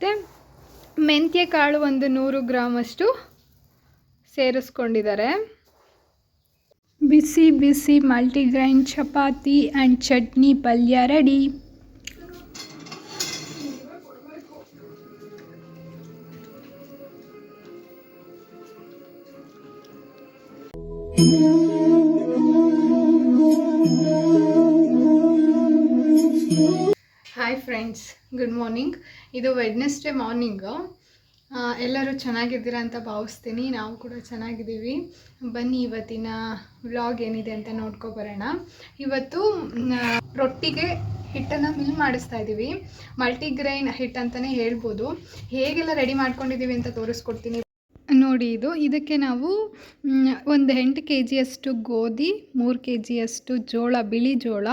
ಮತ್ತು ಮೆಂತ್ಯ ಕಾಳು ಒಂದು ನೂರು ಗ್ರಾಮಷ್ಟು ಸೇರಿಸ್ಕೊಂಡಿದ್ದಾರೆ. ಬಿಸಿ ಬಿಸಿ ಮಲ್ಟಿಗ್ರೈನ್ ಚಪಾತಿ ಆ್ಯಂಡ್ ಚಟ್ನಿ ಪಲ್ಯ ready. Hi friends good morning ಇದು ವೆಡ್ನೆಸ್ಡೇ ಮಾರ್ನಿಂಗು ಎಲ್ಲರೂ ಚೆನ್ನಾಗಿದ್ದೀರಾ ಅಂತ ಭಾವಿಸ್ತೀನಿ. ನಾವು ಕೂಡ ಚೆನ್ನಾಗಿದ್ದೀವಿ. ಬನ್ನಿ ಇವತ್ತಿನ ವ್ಲಾಗ್ ಏನಿದೆ ಅಂತ ನೋಡ್ಕೊಬರೋಣ ಇವತ್ತು ರೊಟ್ಟಿಗೆ ಹಿಟ್ಟನ್ನು ಮಿಲ್ ಮಾಡಿಸ್ತಾ ಇದ್ದೀವಿ. ಮಲ್ಟಿಗ್ರೈನ್ ಹಿಟ್ ಅಂತಲೇ ಹೇಳ್ಬೋದು. ಹೇಗೆಲ್ಲ ರೆಡಿ ಮಾಡ್ಕೊಂಡಿದ್ದೀವಿ ಅಂತ ತೋರಿಸ್ಕೊಡ್ತೀನಿ. ನೋಡಿ ಇದು, ಇದಕ್ಕೆ ನಾವು ಒಂದು ಎಂಟು ಕೆ ಜಿಯಷ್ಟು ಗೋಧಿ, ಮೂರು ಕೆ ಜಿಯಷ್ಟು ಜೋಳ, ಬಿಳಿ ಜೋಳ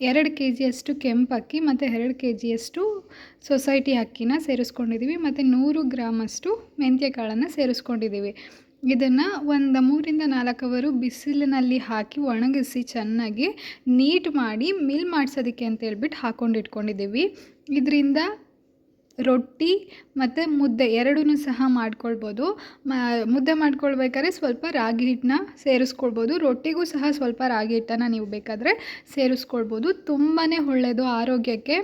ಎರಡು ಕೆ ಜಿಯಷ್ಟು ಕೆಂಪಕ್ಕಿ ಮತ್ತು ಎರಡು ಕೆ ಜಿಯಷ್ಟು ಸೊಸೈಟಿ ಅಕ್ಕಿನ ಸೇರಿಸ್ಕೊಂಡಿದ್ದೀವಿ ಮತ್ತು ನೂರು ಗ್ರಾಮಷ್ಟು ಮೆಂತ್ಯ ಕಾಳನ್ನು ಸೇರಿಸ್ಕೊಂಡಿದ್ದೀವಿ. ಇದನ್ನು ಒಂದು ಮೂರಿಂದ ನಾಲ್ಕು ಅವರು ಬಿಸಿಲಿನಲ್ಲಿ ಹಾಕಿ ಒಣಗಿಸಿ ಚೆನ್ನಾಗಿ ನೀಟ್ ಮಾಡಿ ಮಿಲ್ ಮಾಡಿಸೋದಕ್ಕೆ ಅಂತ ಹೇಳ್ಬಿಟ್ಟು ಹಾಕೊಂಡಿಟ್ಕೊಂಡಿದ್ದೀವಿ ಇದರಿಂದ ರೊಟ್ಟಿ ಮತ್ತು ಮುದ್ದೆ ಎರಡೂ ಸಹ ಮಾಡ್ಕೊಳ್ಬೋದು. ಮುದ್ದೆ ಮಾಡ್ಕೊಳ್ಬೇಕಾದ್ರೆ ಸ್ವಲ್ಪ ರಾಗಿ ಹಿಟ್ಟನ್ನ ಸೇರಿಸ್ಕೊಳ್ಬೋದು. ರೊಟ್ಟಿಗೂ ಸಹ ಸ್ವಲ್ಪ ರಾಗಿ ಹಿಟ್ಟನ್ನು ನೀವು ಬೇಕಾದರೆ ಸೇರಿಸ್ಕೊಳ್ಬೋದು. ತುಂಬಾ ಒಳ್ಳೆಯದು ಆರೋಗ್ಯಕ್ಕೆ.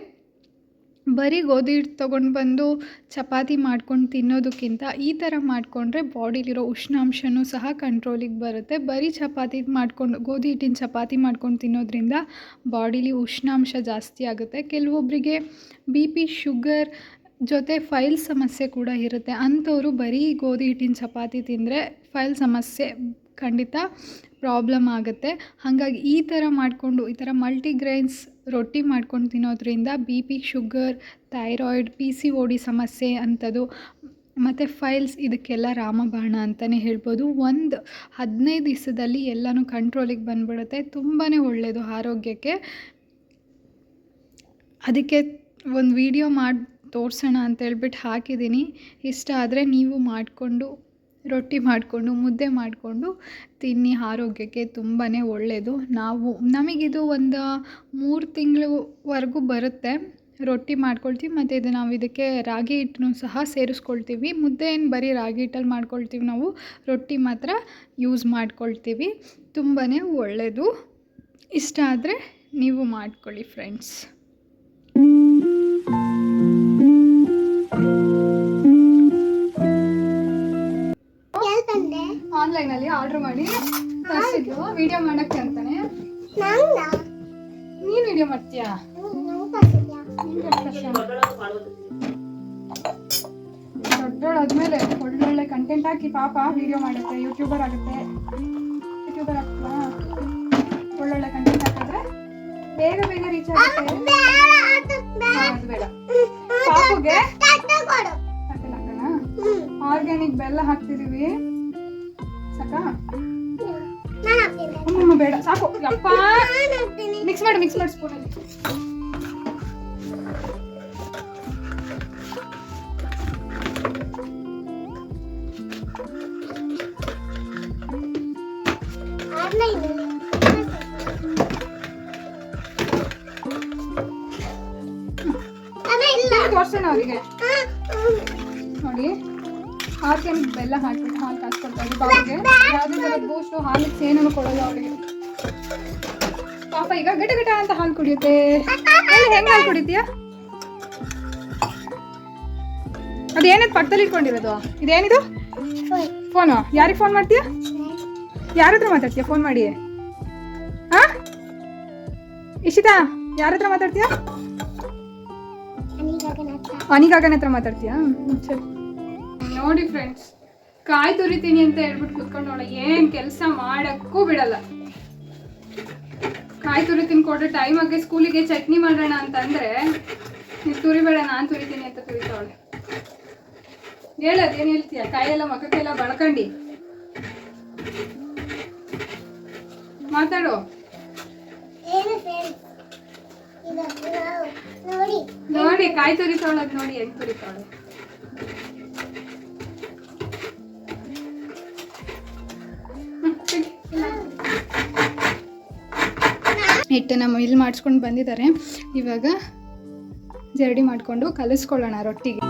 ಬರೀ ಗೋಧಿ ಹಿಟ್ಟು ತೊಗೊಂಡು ಬಂದು ಚಪಾತಿ ಮಾಡ್ಕೊಂಡು ತಿನ್ನೋದಕ್ಕಿಂತ ಈ ಥರ ಮಾಡಿಕೊಂಡ್ರೆ ಬಾಡಿಲಿರೋ ಉಷ್ಣಾಂಶನೂ ಸಹ ಕಂಟ್ರೋಲಿಗೆ ಬರುತ್ತೆ. ಬರೀ ಚಪಾತಿ ಮಾಡ್ಕೊಂಡು, ಗೋಧಿ ಹಿಟ್ಟಿನ ಚಪಾತಿ ಮಾಡ್ಕೊಂಡು ತಿನ್ನೋದ್ರಿಂದ ಬಾಡಿಲಿ ಉಷ್ಣಾಂಶ ಜಾಸ್ತಿ ಆಗುತ್ತೆ. ಕೆಲವೊಬ್ಬರಿಗೆ ಬಿ ಪಿ ಶುಗರ್ ಜೊತೆ ಫೈಲ್ ಸಮಸ್ಯೆ ಕೂಡ ಇರುತ್ತೆ. ಅಂಥವರು ಬರೀ ಗೋಧಿ ಹಿಟ್ಟಿನ ಚಪಾತಿ ತಿಂದರೆ ಫೈಲ್ ಸಮಸ್ಯೆ ಖಂಡಿತ ಪ್ರಾಬ್ಲಮ್ ಆಗುತ್ತೆ. ಹಾಗಾಗಿ ಈ ಥರ ಮಾಡಿಕೊಂಡು, ಈ ಥರ ಮಲ್ಟಿಗ್ರೈನ್ಸ್ ರೊಟ್ಟಿ ಮಾಡ್ಕೊಂಡು ತಿನ್ನೋದ್ರಿಂದ B P sugar thyroid P C O D ಸಮಸ್ಯೆ ಅಂಥದ್ದು, ಮತ್ತು ಫೈಲ್ಸ್ ಇದಕ್ಕೆಲ್ಲ ರಾಮಬಾಣ ಅಂತಲೇ ಹೇಳ್ಬೋದು. ಒಂದು ಹದಿನೈದು ದಿವಸದಲ್ಲಿ ಎಲ್ಲನೂ ಕಂಟ್ರೋಲಿಗೆ ಬಂದ್ಬಿಡುತ್ತೆ. ತುಂಬಾ ಒಳ್ಳೆಯದು ಆರೋಗ್ಯಕ್ಕೆ. ಅದಕ್ಕೆ ಒಂದು ವಿಡಿಯೋ ಮಾಡಿ ತೋರಿಸೋಣ ಅಂತ ಹೇಳ್ಬಿಟ್ಟು ಹಾಕಿದ್ದೀನಿ. ಇಷ್ಟ ಆದರೆ ನೀವು ಮಾಡಿಕೊಂಡು, ರೊಟ್ಟಿ ಮಾಡಿಕೊಂಡು, ಮುದ್ದೆ ಮಾಡಿಕೊಂಡು ತಿನ್ನಿ. ಆರೋಗ್ಯಕ್ಕೆ ತುಂಬಾ ಒಳ್ಳೆಯದು ನಾವು, ನಮಗಿದು ಒಂದು ಮೂರು ತಿಂಗಳವರೆಗೂ ಬರುತ್ತೆ. ರೊಟ್ಟಿ ಮಾಡ್ಕೊಳ್ತೀವಿ ಮತ್ತು ಇದು ನಾವು ಇದಕ್ಕೆ ರಾಗಿ ಹಿಟ್ಟನ್ನು ಸಹ ಸೇರಿಸ್ಕೊಳ್ತೀವಿ. ಮುದ್ದೆ ಏನು ಬರೀ ರಾಗಿ ಹಿಟ್ಟಲ್ಲಿ ಮಾಡ್ಕೊಳ್ತೀವಿ ನಾವು, ರೊಟ್ಟಿ ಮಾತ್ರ ಯೂಸ್ ಮಾಡ್ಕೊಳ್ತೀವಿ. ತುಂಬಾ ಒಳ್ಳೆಯದು ಇಷ್ಟ ಆದರೆ ನೀವು ಮಾಡ್ಕೊಳ್ಳಿ ಫ್ರೆಂಡ್ಸ್. ಆನ್ಲೈನಲ್ಲಿ ಆರ್ಡರ್ ಮಾಡಿ ತರಿಸಿದ್ದು ವಿಡಿಯೋ ಮಾಡಕ್ಕೆ ಅಂತಾನೆ. ನೀನು? ವಿಡಿಯೋ ಮಾಡ್ತೀಯಾ? ದೊಡ್ಡೋಳಾದ್ಮೇಲೆ ಒಳ್ಳೊಳ್ಳೆ ಕಂಟೆಂಟ್ ಹಾಕಿ ಪಾಪ ವಿಡಿಯೋ ಮಾಡುತ್ತೆ ಯೂಟ್ಯೂಬರ್ ಆಗುತ್ತೆ. ಯೂಟ್ಯೂಬರ್ ಆಗ್ತಾ ಒಳ್ಳೊಳ್ಳೆ ಕಂಟೆಂಟ್ ಹಾಕಿದ್ರೆ ಬೇಗ ಬೇಗ ರೀಚ್ ಆಗುತ್ತೆ. ಬೆಲ್ಲ ಹಾಕ್ತಿದೀವಿ. ಸಾಕಾ? ಅಮ್ಮಮ್ಮ ಬೇಡ. ಸಾಕು. ಯಪ್ಪ. ಮಿಕ್ಸ್ ಮಾಡಿ ಮಿಕ್ಸ್ ಮಾಡಿ ಸ್ಪೂನಲ್ಲಿ ತೋರ್ಸೋಣ ಅವರಿಗೆ. ನೋಡಿ. ಆರ್ಗ್ಯಾನಿಕ್ ಬೆಲ್ಲ ಹಾಕ್ಬಿಟ್ಟು ಹಾಲು ಕಾಸ್ಕೊಳ್ತಾ ಬಾಬಾಗೆ. ಯಾವುದೇ ಥರ ಬೂಸ್ಟು ಹಾಲು ಏನನ್ನು ಕೊಡಲ್ಲ ಅವರಿಗೆ. ಪಾಪ ಈಗ ಗಿಡ ಗಿಟ ಅಂತ ಹಾಲು ಕುಡಿಯುತ್ತೆ. ಹೆಂಗೆ ಹಾಲು ಕುಡಿತೀಯ? ಅದೇನದು ಪಕ್ಕದಲ್ಲಿ ಇಟ್ಕೊಂಡಿರೋದು? ಇದೇನಿದು? ಫೋನು? ಯಾರಿಗೆ ಫೋನ್ ಮಾಡ್ತೀಯ? ಯಾರ ಹತ್ರ ಮಾತಾಡ್ತೀಯ? ಫೋನ್ ಮಾಡಿ. ಹಾ ಇಶಿತಾ ಯಾರ ಹತ್ರ ಮಾತಾಡ್ತೀಯ? ಅನಿಗಾಗನ ಹತ್ರ. ಮಾತಾಡ್ತೀಯಾ? ಸರಿ. ನೋಡಿ ಫ್ರೆಂಡ್ಸ್ ಕಾಯಿ ತುರಿತೀನಿ ಅಂತ ಹೇಳ್ಬಿಟ್ಟು ಕುತ್ಕೊಂಡೋಳ ಏನು ಕೆಲಸ ಮಾಡಕ್ಕೂ ಬಿಡಲ್ಲ. ಕಾಯಿ ತುರಿತೀನಿ ಕೊಟ್ಟರೆ ಟೈಮ್ ಆಗಿ ಸ್ಕೂಲಿಗೆ ಚಟ್ನಿ ಮಾಡೋಣ ಅಂತಂದ್ರೆ ನೀನು ತುರಿಬೇಡ ನಾನು ತುರಿತೀನಿ ಅಂತ ತುರಿತಾವಳೆ. ಹೇಳೋದು ಏನು ಹೇಳ್ತೀಯ? ಕಾಯೆಲ್ಲ ಮಕ್ಕಕ್ಕೆಲ್ಲ ಬಳ್ಕಂಡಿ. ಮಾತಾಡು. ನೋಡಿ. ನೋಡಿ ಕಾಯಿ ತುರಿತಾವಳದ್ ನೋಡಿ ಹೆಂಗೆ ತುರಿತಾವಳೆ. ಹಿಟ್ಟನ್ನು ಮಿಲ್ ಮಾಡಿಸ್ಕೊಂಡು ಬಂದಿದ್ದಾರೆ. ಇವಾಗ ಜರಡಿ ಮಾಡಿಕೊಂಡು ಕಲಿಸ್ಕೊಳ್ಳೋಣ ರೊಟ್ಟಿಗೆ.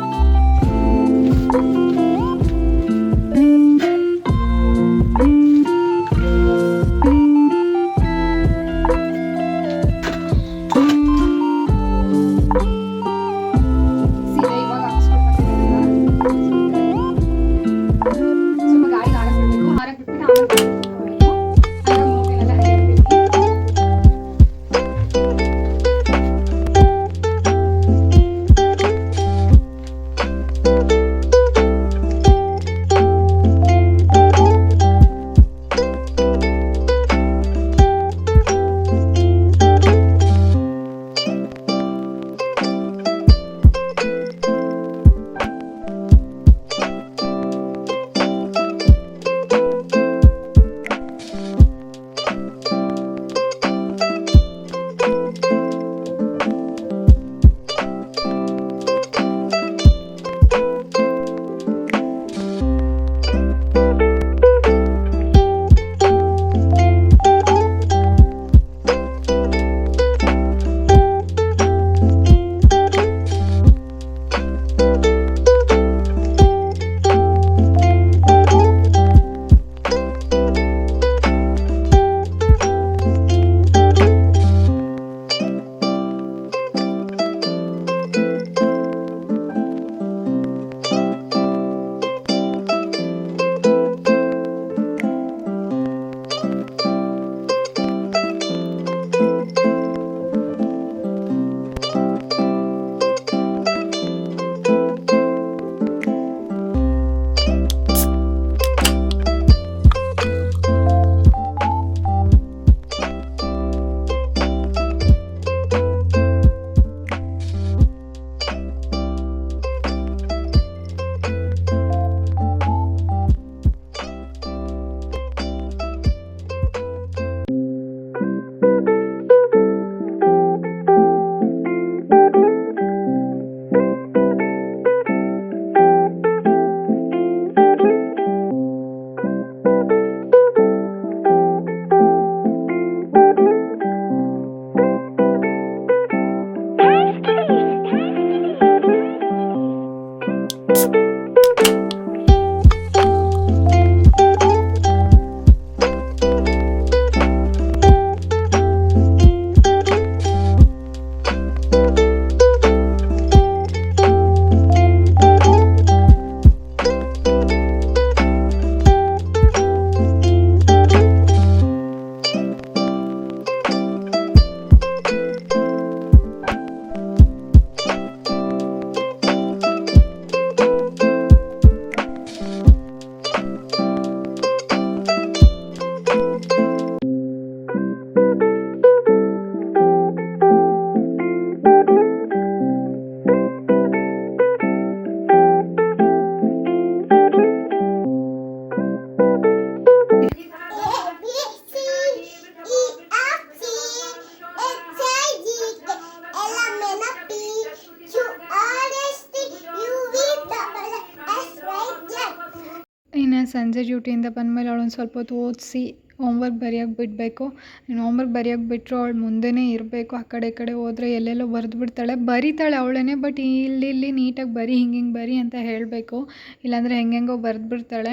ಸಂಜೆ ಡ್ಯೂಟಿಯಿಂದ ಬಂದಮೇಲೆ ಅವಳೊಂದು ಸ್ವಲ್ಪ ಹೊತ್ತು ಓದಿಸಿ ಹೋಮ್ವರ್ಕ್ ಬರೆಯೋಕೆ ಬಿಡಬೇಕು. ಇನ್ನು ಹೋಮ್ವರ್ಕ್ ಬರೆಯೋಕೆ ಬಿಟ್ಟರು ಅವಳು ಮುಂದೆಯೇ ಇರಬೇಕು. ಆ ಕಡೆ ಈ ಕಡೆ ಹೋದರೆ ಎಲ್ಲೆಲ್ಲೋ ಬರೆದು ಬಿಡ್ತಾಳೆ. ಬರೀತಾಳೆ ಅವಳೇ ಬಟ್ ಇಲ್ಲಿ ಇಲ್ಲಿ ನೀಟಾಗಿ ಬರಿ, ಹಿಂಗೆ ಹಿಂಗೆ ಬರಿ ಅಂತ ಹೇಳಬೇಕು. ಇಲ್ಲಾಂದರೆ ಹೆಂಗೆಂಗೋ ಬರೆದು ಬಿಡ್ತಾಳೆ.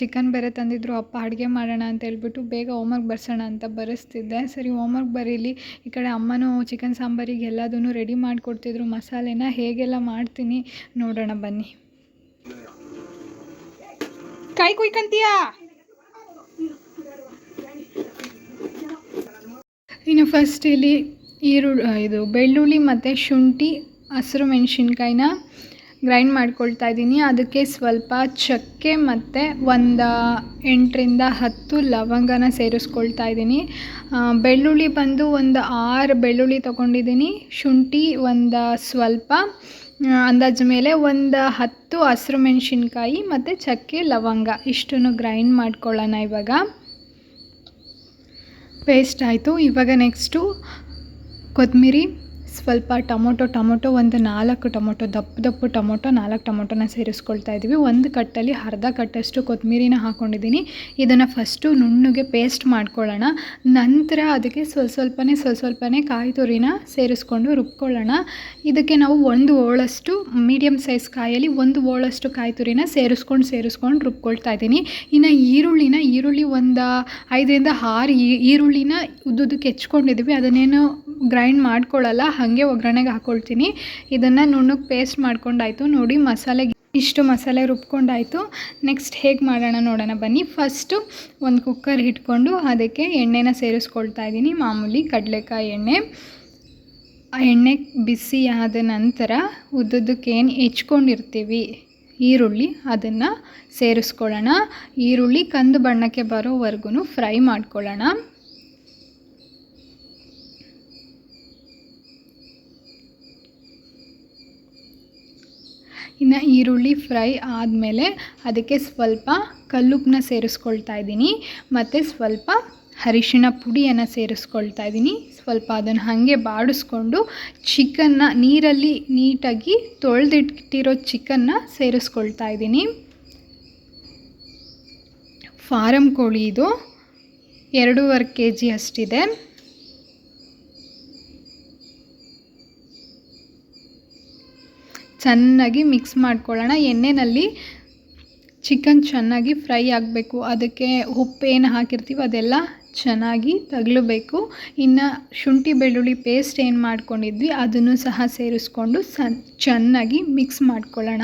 ಚಿಕನ್ ಬೇರೆ ತಂದಿದ್ರು. ಅಪ್ಪ ಅಡುಗೆ ಮಾಡೋಣ ಅಂತ ಹೇಳ್ಬಿಟ್ಟು ಬೇಗ ಹೋಮ್ವರ್ಕ್ ಬರ್ಸೋಣ ಅಂತ ಬರೆಸ್ತಿದ್ದೆ. ಸರಿ, ಹೋಮ್ವರ್ಕ್ ಬರೀಲಿ. ಈ ಕಡೆ ಅಮ್ಮನೂ ಚಿಕನ್ ಸಾಂಬಾರಿಗೆ ಎಲ್ಲದೂ ರೆಡಿ ಮಾಡಿಕೊಡ್ತಿದ್ರು. ಮಸಾಲೆನ ಹೇಗೆಲ್ಲ ಮಾಡ್ತೀನಿ ನೋಡೋಣ ಬನ್ನಿ. ಕಾಯಿ ಕುಯ್ಕಂತೀಯ ಇನ್ನು ಫಸ್ಟ್ ಇಲ್ಲಿ ಈರುಳ್ಳಿ ಇದು ಬೆಳ್ಳುಳ್ಳಿ ಮತ್ತು ಶುಂಠಿ, ಹಸಿರು ಮೆಣಸಿನ್ಕಾಯಿನ ಗ್ರೈಂಡ್ ಮಾಡ್ಕೊಳ್ತಾ ಇದ್ದೀನಿ. ಅದಕ್ಕೆ ಸ್ವಲ್ಪ ಚಕ್ಕೆ ಮತ್ತು ಒಂದು ಎಂಟರಿಂದ ಹತ್ತು ಲವಂಗನ ಸೇರಿಸ್ಕೊಳ್ತಾ ಇದ್ದೀನಿ. ಬೆಳ್ಳುಳ್ಳಿ ಬಂದು ಒಂದು ಆರು ಬೆಳ್ಳುಳ್ಳಿ ತೊಗೊಂಡಿದ್ದೀನಿ. ಶುಂಠಿ ಒಂದು ಸ್ವಲ್ಪ ಅಂದಾಜು ಮೇಲೆ ಒಂದು ಹತ್ತು ಹಸಿರು ಮೆಣಸಿನ್ಕಾಯಿ ಮತ್ತು ಚಕ್ಕೆ ಲವಂಗ. ಇಷ್ಟನ್ನು ಗ್ರೈಂಡ್ ಮಾಡ್ಕೊಳ್ಳೋಣ ಇವಾಗ. ಪೇಸ್ಟ್ ಆಯಿತು. ಇವಾಗ ನೆಕ್ಸ್ಟು ಕೊತ್ತಂಬರಿ ಸ್ವಲ್ಪ ಟೊಮೊಟೊ ಟೊಮೊಟೊ ಒಂದು ನಾಲ್ಕು ಟೊಮೊಟೊ, ದಪ್ಪ ದಪ್ಪ ಟೊಮೊಟೊ, ನಾಲ್ಕು ಟೊಮೊಟೊನ ಸೇರಿಸ್ಕೊಳ್ತಾ ಇದ್ದೀವಿ. ಒಂದು ಕಟ್ಟಲ್ಲಿ ಅರ್ಧ ಕಟ್ಟಷ್ಟು ಕೊತ್ತಂಬರಿನ ಹಾಕ್ಕೊಂಡಿದ್ದೀನಿ ಇದನ್ನು ಫಸ್ಟು ನುಣ್ಣಗೆ ಪೇಸ್ಟ್ ಮಾಡ್ಕೊಳ್ಳೋಣ. ನಂತರ ಅದಕ್ಕೆ ಸ್ವಲ್ಪ ಸ್ವಲ್ಪನೇ ಸ್ವಲ್ಪ ಸ್ವಲ್ಪನೇ ಕಾಯಿ ತುರಿನ ಸೇರಿಸ್ಕೊಂಡು ರುಬ್ಕೊಳ್ಳೋಣ. ಇದಕ್ಕೆ ನಾವು ಒಂದು ಓಳಷ್ಟು ಮೀಡಿಯಮ್ ಸೈಜ್ ಕಾಯಲ್ಲಿ ಒಂದು ಓಳಷ್ಟು ಕಾಯಿ ತುರಿನ ಸೇರಿಸ್ಕೊಂಡು ಸೇರಿಸ್ಕೊಂಡು ರುಬ್ಕೊಳ್ತಾ ಇದ್ದೀನಿ. ಇನ್ನು ಈರುಳ್ಳಿನ, ಈರುಳ್ಳಿ ಒಂದು ಐದರಿಂದ ಆರು ಈರುಳ್ಳಿನ ಉದ್ದುದಕ್ಕೆ ಹೆಚ್ಕೊಂಡಿದ್ದೀವಿ. ಅದನ್ನೇನು ಗ್ರೈಂಡ್ ಮಾಡ್ಕೊಳ್ಳಲ್ಲ ಹಾಗೆ ಒಗ್ಗರಣೆಗೆ ಹಾಕ್ಕೊಳ್ತೀನಿ ಇದನ್ನು ನುಣ್ಣಗೆ ಪೇಸ್ಟ್ ಮಾಡ್ಕೊಂಡಾಯಿತು, ನೋಡಿ ಮಸಾಲೆಗೆ ಇಷ್ಟು ಮಸಾಲೆ ರುಬ್ಕೊಂಡಾಯಿತು. ನೆಕ್ಸ್ಟ್ ಹೇಗೆ ಮಾಡೋಣ ನೋಡೋಣ, ಬನ್ನಿ. ಫಸ್ಟು ಒಂದು ಕುಕ್ಕರ್ ಇಟ್ಕೊಂಡು ಅದಕ್ಕೆ ಎಣ್ಣೆನ ಸೇರಿಸ್ಕೊಳ್ತಾ ಇದ್ದೀನಿ ಮಾಮೂಲಿ ಕಡಲೆಕಾಯಿ ಎಣ್ಣೆ. ಆ ಎಣ್ಣೆ ಬಿಸಿ ಆದ ನಂತರ ಉದ್ದುದಕ್ಕೆ ಏನು ಹೆಚ್ಕೊಂಡಿರ್ತೀವಿ? ಈರುಳ್ಳಿ ಅದನ್ನು ಸೇರಿಸ್ಕೊಳ್ಳೋಣ. ಈರುಳ್ಳಿ ಕಂದು ಬಣ್ಣಕ್ಕೆ ಬರೋವರೆಗೂ ಫ್ರೈ ಮಾಡ್ಕೊಳ್ಳೋಣ. ಇನ್ನು ಈರುಳ್ಳಿ ಫ್ರೈ ಆದಮೇಲೆ ಅದಕ್ಕೆ ಸ್ವಲ್ಪ ಕಲ್ಲುಪ್ಪನ್ನ ಸೇರಿಸ್ಕೊಳ್ತಾ ಇದ್ದೀನಿ. ಮತ್ತು ಸ್ವಲ್ಪ ಅರಿಶಿಣ ಪುಡಿಯನ್ನು ಸೇರಿಸ್ಕೊಳ್ತಾ ಇದ್ದೀನಿ. ಸ್ವಲ್ಪ ಅದನ್ನು ಹಾಗೆ ಬಾಡಿಸ್ಕೊಂಡು ಚಿಕನ್ನ ನೀರಲ್ಲಿ ನೀಟಾಗಿ ತೊಳೆದಿಟ್ಟಿರೋ ಚಿಕನ್ನ ಸೇರಿಸ್ಕೊಳ್ತಾ ಇದ್ದೀನಿ. ಫಾರಮ್ ಕೋಳಿ ಇದು. ಎರಡೂವರೆ ಕೆ ಜಿ ಅಷ್ಟಿದೆ. ಚೆನ್ನಾಗಿ ಮಿಕ್ಸ್ ಮಾಡ್ಕೊಳ್ಳೋಣ. ಎಣ್ಣೆಯಲ್ಲಿ ಚಿಕನ್ ಚೆನ್ನಾಗಿ ಫ್ರೈ ಆಗಬೇಕು. ಅದಕ್ಕೆ ಉಪ್ಪು ಏನು ಹಾಕಿರ್ತೀವಿ ಅದೆಲ್ಲ ಚೆನ್ನಾಗಿ ತಗಲಬೇಕು. ಇನ್ನು ಶುಂಠಿ ಬೆಳ್ಳುಳ್ಳಿ ಪೇಸ್ಟ್ ಏನು ಮಾಡ್ಕೊಂಡಿದ್ವಿ, ಅದನ್ನು ಸಹ ಸೇರಿಸ್ಕೊಂಡು ಸನ್, ಚೆನ್ನಾಗಿ ಮಿಕ್ಸ್ ಮಾಡ್ಕೊಳ್ಳೋಣ.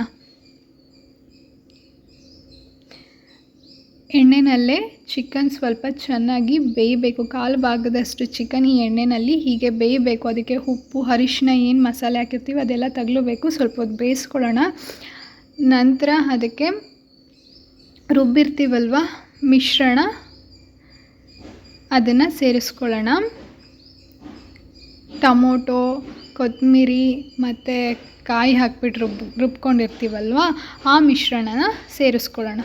ಎಣ್ಣೆನಲ್ಲೇ ಚಿಕನ್ ಸ್ವಲ್ಪ ಚೆನ್ನಾಗಿ ಬೇಯಬೇಕು. ಕಾಲು ಭಾಗದಷ್ಟು ಚಿಕನ್ ಈ ಎಣ್ಣೆನಲ್ಲಿ ಹೀಗೆ ಬೇಯಬೇಕು. ಅದಕ್ಕೆ ಉಪ್ಪು ಅರಿಶಿನ ಏನು ಮಸಾಲೆ ಹಾಕಿರ್ತೀವಿ ಅದೆಲ್ಲ ತಗಲಬೇಕು. ಸ್ವಲ್ಪ ಹೊತ್ತು ಬೇಯಿಸ್ಕೊಳ್ಳೋಣ. ನಂತರ ಅದಕ್ಕೆ ರುಬ್ಬಿರ್ತೀವಲ್ವ ಮಿಶ್ರಣ? ಅದನ್ನು ಸೇರಿಸ್ಕೊಳ್ಳೋಣ. ಟೊಮೊಟೊ ಕೊತ್ತಂಬರಿ ಮತ್ತು ಕಾಯಿ ಹಾಕ್ಬಿಟ್ಟು ರುಬ್ ರುಬ್ಕೊಂಡಿರ್ತೀವಲ್ವ ಆ ಮಿಶ್ರಣನ ಸೇರಿಸ್ಕೊಳ್ಳೋಣ.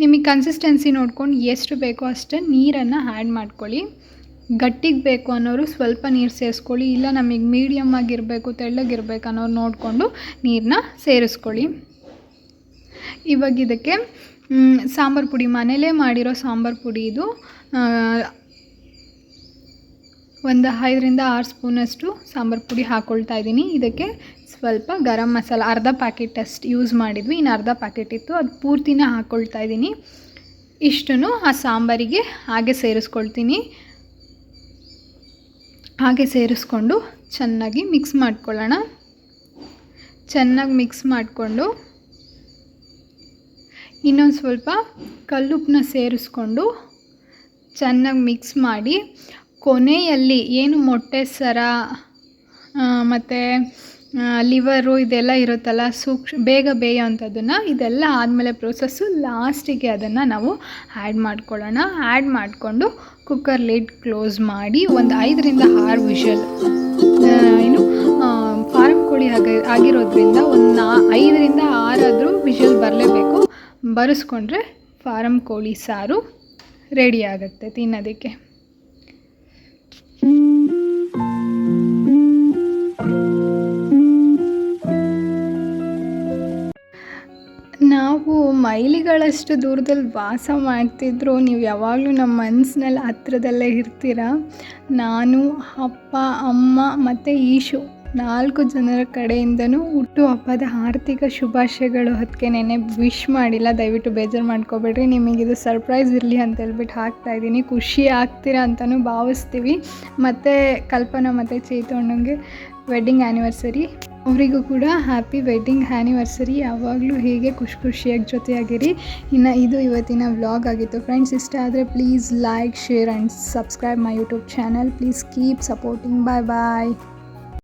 ನಿಮಗೆ ಕನ್ಸಿಸ್ಟೆನ್ಸಿ ನೋಡ್ಕೊಂಡು ಎಷ್ಟು ಬೇಕೋ ಅಷ್ಟೇ ನೀರನ್ನು ಆ್ಯಡ್ ಮಾಡ್ಕೊಳ್ಳಿ. ಗಟ್ಟಿಗೆ ಬೇಕು ಅನ್ನೋರು ಸ್ವಲ್ಪ ನೀರು ಸೇರಿಸ್ಕೊಳ್ಳಿ, ಇಲ್ಲ ನಮಗೆ ಮೀಡಿಯಮ್ ಆಗಿರಬೇಕು, ತೆಳ್ಳಗಿರ್ಬೇಕು ಅನ್ನೋರು ನೋಡಿಕೊಂಡು ನೀರನ್ನ ಸೇರಿಸ್ಕೊಳ್ಳಿ. ಇವಾಗ ಇದಕ್ಕೆ ಸಾಂಬಾರು ಪುಡಿ, ಮನೇಲೇ ಮಾಡಿರೋ ಸಾಂಬಾರು ಪುಡಿ ಇದು ಒಂದು ಐದರಿಂದ ಆರು ಸ್ಪೂನಷ್ಟು ಸಾಂಬಾರು ಪುಡಿ ಹಾಕ್ಕೊಳ್ತಾ ಇದ್ದೀನಿ. ಇದಕ್ಕೆ ಸ್ವಲ್ಪ ಗರಂ ಮಸಾಲ, ಅರ್ಧ ಪ್ಯಾಕೆಟ್ ಅಷ್ಟು ಯೂಸ್ ಮಾಡಿದ್ವಿ. ಇನ್ನು ಅರ್ಧ ಪ್ಯಾಕೆಟ್ ಇತ್ತು. ಅದು ಪೂರ್ತಿನ ಹಾಕ್ಕೊಳ್ತಾ ಇದ್ದೀನಿ. ಇಷ್ಟನ್ನು ಆ ಸಾಂಬಾರಿಗೆ ಹಾಗೆ ಸೇರಿಸ್ಕೊಳ್ತೀನಿ. ಹಾಗೆ ಸೇರಿಸ್ಕೊಂಡು ಚೆನ್ನಾಗಿ ಮಿಕ್ಸ್ ಮಾಡ್ಕೊಳ್ಳೋಣ. ಚೆನ್ನಾಗಿ ಮಿಕ್ಸ್ ಮಾಡಿಕೊಂಡು ಇನ್ನೊಂದು ಸ್ವಲ್ಪ ಕಲ್ಲುಪ್ಪನ್ನ ಸೇರಿಸ್ಕೊಂಡು ಚೆನ್ನಾಗಿ ಮಿಕ್ಸ್ ಮಾಡಿ ಕೊನೆಯಲ್ಲಿ ಏನು ಮೊಟ್ಟೆ ಸರ ಮತ್ತು ಲಿವರು ಇದೆಲ್ಲ ಇರುತ್ತಲ್ಲ ಸೂಕ್ಷ ಬೇಗ ಬೇಯೋ ಅಂಥದ್ದನ್ನು ಇದೆಲ್ಲ ಆದಮೇಲೆ ಪ್ರೊಸೆಸ್ಸು ಲಾಸ್ಟಿಗೆ ಅದನ್ನು ನಾವು ಆ್ಯಡ್ ಮಾಡ್ಕೊಳ್ಳೋಣ. ಆ್ಯಡ್ ಮಾಡಿಕೊಂಡು ಕುಕ್ಕರ್ ಲಿಡ್ ಕ್ಲೋಸ್ ಮಾಡಿ ಒಂದು ಐದರಿಂದ ಆರು ವಿಷಲ್ ಏನು ಫಾರಮ್ ಕೋಳಿ ಆಗಿ ಆಗಿರೋದ್ರಿಂದ ಒಂದು ನಾ, ಐದರಿಂದ ಆರಾದರೂ ವಿಷಲ್ ಬರಲೇಬೇಕು. ಬರೆಸ್ಕೊಂಡ್ರೆ ಫಾರಮ್ ಕೋಳಿ ಸಾರು ರೆಡಿ ಆಗುತ್ತೆ ತಿನ್ನೋದಕ್ಕೆ. ನಾವು ಮೈಲಿಗಳಷ್ಟು ದೂರದಲ್ಲಿ ವಾಸ ಮಾಡ್ತಿದ್ರು, ನೀವು ಯಾವಾಗಲೂ ನಮ್ಮ ಮನಸ್ಸಿನಲ್ಲಿ ಹತ್ರದಲ್ಲೇ ಇರ್ತೀರ? ನಾನು, ಅಪ್ಪ, ಅಮ್ಮ ಮತ್ತು ಈಶು ನಾಲ್ಕು ಜನರ ಕಡೆಯಿಂದನೂ ಹುಟ್ಟುಹಬ್ಬದ ಆರ್ಥಿಕ ಶುಭಾಶಯಗಳು. ಅದಕ್ಕೆ ನೆನೆ ವಿಶ್ ಮಾಡಿಲ್ಲ, ದಯವಿಟ್ಟು ಬೇಜಾರು ಮಾಡ್ಕೋಬೇಡ್ರಿ. ನಿಮಗಿದು ಸರ್ಪ್ರೈಸ್ ಇರಲಿ ಅಂತ ಹೇಳ್ಬಿಟ್ಟು ಹಾಕ್ತಾ ಇದ್ದೀನಿ. ಖುಷಿ ಆಗ್ತೀರಾ ಅಂತಲೂ ಭಾವಿಸ್ತೀವಿ. ಮತ್ತು ಕಲ್ಪನಾ ಮತ್ತು ಚೇತು ವೆಡ್ಡಿಂಗ್ ಆ್ಯನಿವರ್ಸರಿ ಅವರಿಗೂ ಕೂಡ ಹ್ಯಾಪಿ ವೆಡ್ಡಿಂಗ್ ಆ್ಯನಿವರ್ಸರಿ ಯಾವಾಗಲೂ ಹೇಗೆ ಖುಷಿ ಖುಷಿಯಾಗಿ ಜೊತೆಯಾಗಿರಿ. ಇನ್ನು ಇದು ಇವತ್ತಿನ ವ್ಲಾಗ್ ಆಗಿತ್ತು. ಫ್ರೆಂಡ್ಸ್ ಇಷ್ಟ ಆದರೆ please like share and subscribe my YouTube channel please keep supporting bye bye